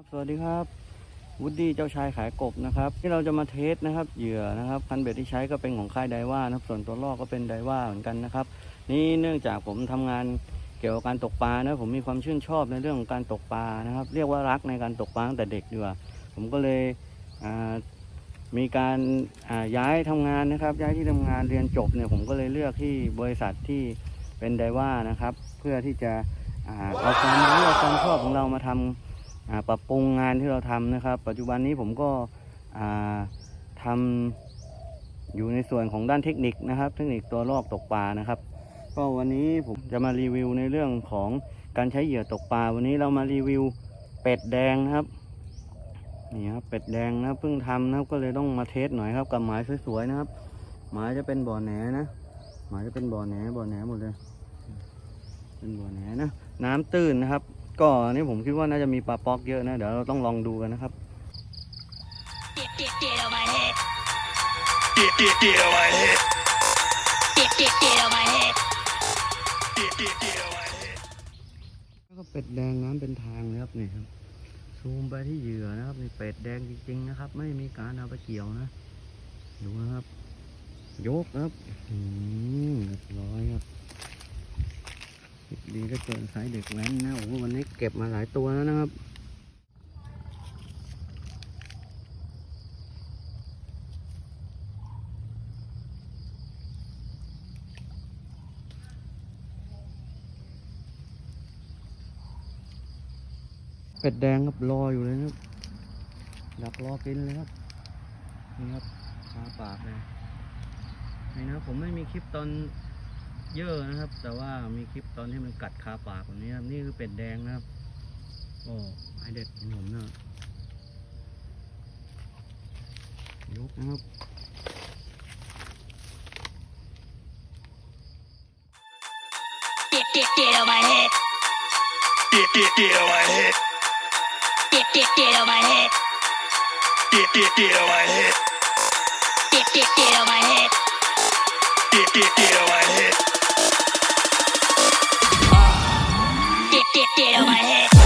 ครับสวัสดีครับวูดดี้เจ้าชายขายกบนะครับ ที่เราจะมาเทสนะครับ เหยื่อนะครับคันเบ็ดที่ใช้ก็เป็นของค่ายไดว่านะครับ ส่วนตัวลอกก็เป็นไดว่าเหมือนกันนะครับ นี่เนื่องจากผมทำงานเกี่ยวกับการตกปลานะผมมีความชื่นชอบในเรื่องของการตกปลานะครับ เรียกว่ารักในการตกปลาตั้งแต่เด็กดีกว่าผมก็เลยมีการาย้ายทำงานนะครับ ย้ายที่ทำงานเรียนจบเนี่ยผมก็เลยเลือกที่บริษัทที่เป็นไดว่านะครับ เพื่อที่จะเอาความรู้ความชอบของเรามาทำอ่า ปรับปรุงงานที่เราทำนะครับ ปัจจุบันนี้ผมก็อ่าทำอยู่ในส่วนของด้านเทคนิคนะครับ เทคนิคตัวลอกตกปลานะครับ ก็วันนี้ผมจะมารีวิวในเรื่องของการใช้เหยื่อตกปลา วันนี้เรามารีวิวเป็ดแดงนะครับนี่ครับเป็ดแดงนะเพิ่งทำนะครับก็เลยต้องมาเทสหน่อยครับกับหมายสวยๆนะครับ หมายจะเป็นบ่อแหนนะ หมายจะเป็นบ่อแหนบ่อแหนหมดเลย เป็นบ่อแหนนะน้ำตื้นนะครับ ก็อันนี่ผมคิดว่าน่าจะมีปลาป๊อกเยอะนะ เดี๋ยวเราต้องลองดูกันนะครับ Get, get, get on my head. Get, get, get on my head. Get, get, get on my head. Get, get, get on my head. แล้วก็เป็ดแดงน้ำเป็นทางนะครับนี่ครับซูมไปที่เหยื่อนะครับนี่เป็ดแดงจริงๆนะครับ ไม่มีการเอาไปเกี่ยวนะ ดูนะครับ ยกครับอืมเรียบร้อยครับ ดีก็เกินสายเด็กแว้นนะโอ้วันนี้เก็บมาหลายตัวแล้วนะครับเป็ดแดงครับรออยู่เลยนะครับดักรอกินเลยครับนี่ครับคาปากเลยนี่นะผมไม่มีคลิปตอน เยอะนะครับ แต่ว่ามีคลิปตอนที่มันกัดคาปากแบบนี้ครับนี่คือเป็ดแดงนะครับ โอ้ไอเด็ดของผมนะยกนะครับ Get, get, get on my head. Get, get, get on my head. Get, get, get on my head. Get, get, get on my head. Get, get, get on my head. Get, get, get on my head. Get, get, get on my head.